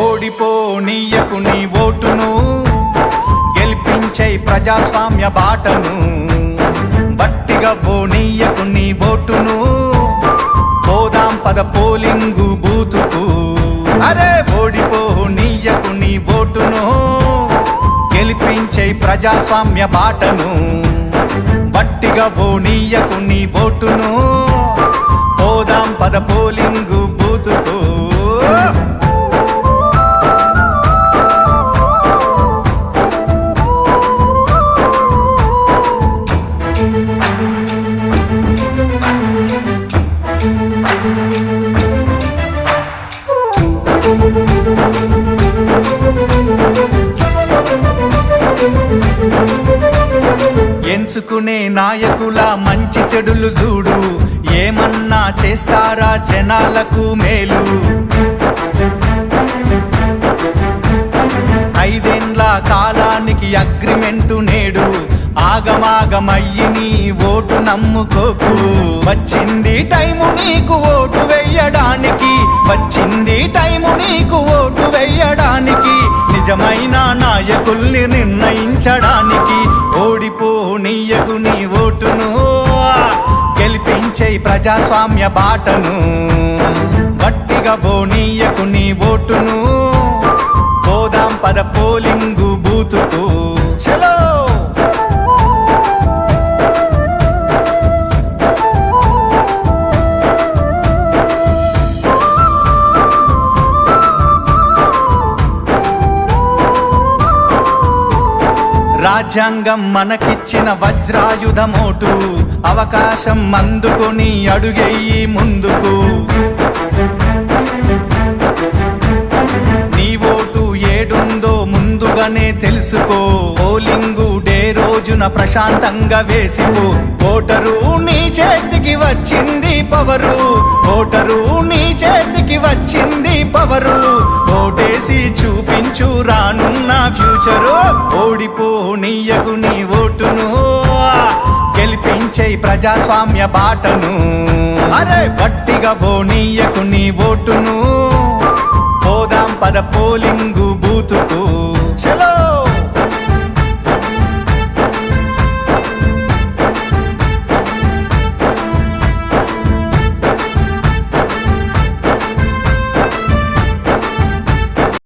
ఓడిపోనీయకు నీ ఓటును గెలిపించై ప్రజాస్వామ్య బాటను. బట్టిగా ఓనీయకు నీ ఓటును పోదాం పద పోలింగు ఓటును గెలిపించే ప్రజాస్వామ్య బాటను బట్టిగా ఓనీయకు నీ ఓటును. ఎంచుకునే నాయకుల మంచి చెడులు చూడు. ఏమన్నా చేస్తారా జనాలకు మేలు? ఐదేండ్ల కాలానికి అగ్రిమెంటు నేడు. ఆగమాగమయ్యి నీ ఓటు నమ్ముకోకు. వచ్చింది టైము నీకు ఓటు వెయ్యడానికి వచ్చింది టైము నీకు ఓటు వెయ్యడానికి నిజమైన నాయకుల్ని నిర్ణయించడానికి. నీయకు నీ ఓటును. గెలిపించే ప్రజాస్వామ్య బాటను. గట్టిగా బోనీయకు నీ ఓటును. పోదాం పద పోలింగు బూతుకు. రాజ్యాంగం మనకిచ్చిన వజ్రాయుధమోటు. అవకాశం అందుకొని అడుగెయ్యి ముందుకు. నీ ఓటు ఏడుందో ముందుగానే తెలుసుకో. పోలింగు డే రోజున ప్రశాంతంగా వేసిపో. ఓటరు నీ చేతికి వచ్చింది పవరు. ఓటరు నీ చేతికి వచ్చింది పవరు. ఓటేసి చూపించు రానున్న ఫ్యూచరు ఓడిపో నీయకు నీ ఓటును. గెలిపించే ప్రజాస్వామ్య బాటను. అరే గట్టిగా ఓ నీయకు నీ ఓటును. పోదాం పద పోలింగు